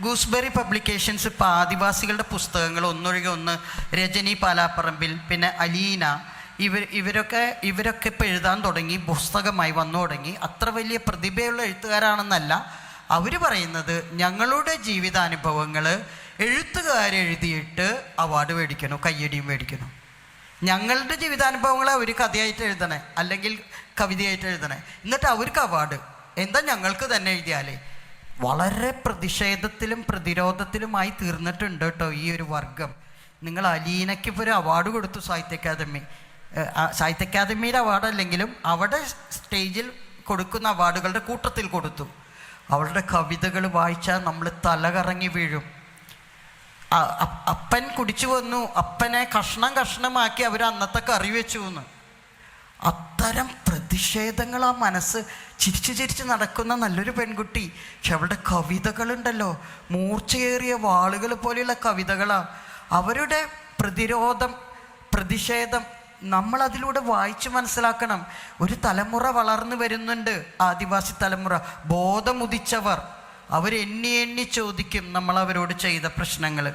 Gooseberry publications ആദിവാസികളുടെ പുസ്തകങ്ങൾ ഒന്നൊഴികെ ഒന്ന് രജനി പാലാപ്പറമ്പിൽ പിന്നെ അലീന ഇവർ ഇവരൊക്കെ ഇവരൊക്കെ ഇപ്പോൾ എഴുതാൻ തുടങ്ങി പുസ്തകമായി വന്നു തുടങ്ങി. അത്ര വലിയ പ്രതിഭയുള്ള എഴുത്തുകാരാണെന്നല്ല അവർ പറയുന്നത് ഞങ്ങളുടെ ജീവിതാനുഭവങ്ങൾ എഴുത്തുകാരെഴുതിയിട്ട് അവാർഡ് മേടിക്കണം കയ്യടിയും മേടിക്കണം ഞങ്ങളുടെ ജീവിതാനുഭവങ്ങളെ അവർ കഥയായിട്ട് എഴുതണേ അല്ലെങ്കിൽ കവിതയായിട്ട് എഴുതണേ. എന്നിട്ട് അവർക്ക് അവാർഡ്. എന്താ ഞങ്ങൾക്ക് തന്നെ എഴുതിയാലേ? വളരെ പ്രതിഷേധത്തിലും പ്രതിരോധത്തിലുമായി തീർന്നിട്ടുണ്ട് കേട്ടോ ഈ ഒരു വർഗം. നിങ്ങൾ അലീനയ്ക്ക് ഒരു അവാർഡ് കൊടുത്തു സാഹിത്യ അക്കാദമി സാഹിത്യ അക്കാദമിയുടെ അവാർഡ് അല്ലെങ്കിലും അവിടെ സ്റ്റേജിൽ കൊടുക്കുന്ന അവാർഡുകളുടെ കൂട്ടത്തിൽ കൊടുത്തു. അവളുടെ കവിതകൾ വായിച്ചാൽ നമ്മൾ തലകറങ്ങി വീഴും. അപ്പൻ കുടിച്ചു വന്നു. അപ്പനെ കഷ്ണം കഷ്ണമാക്കി അവർ അന്നത്തെ കറി വെച്ചു എന്ന് അത്തരം പ്രതിഷേധങ്ങൾ ആ മനസ്സ് ചിരിച്ചു ചിരിച്ച് നടക്കുന്ന നല്ലൊരു പെൺകുട്ടി. പക്ഷെ അവളുടെ കവിതകളുണ്ടല്ലോ. മൂർച്ചയേറിയ വാളുകൾ പോലെയുള്ള കവിതകളാ. അവരുടെ പ്രതിരോധം പ്രതിഷേധം നമ്മൾ അതിലൂടെ വായിച്ച് മനസ്സിലാക്കണം. ഒരു തലമുറ വളർന്നു വരുന്നുണ്ട് ആദിവാസി തലമുറ. ബോധമുദിച്ചവർ. അവരെണ്ണി എണ്ണി ചോദിക്കും നമ്മൾ അവരോട് ചെയ്ത പ്രശ്നങ്ങൾ.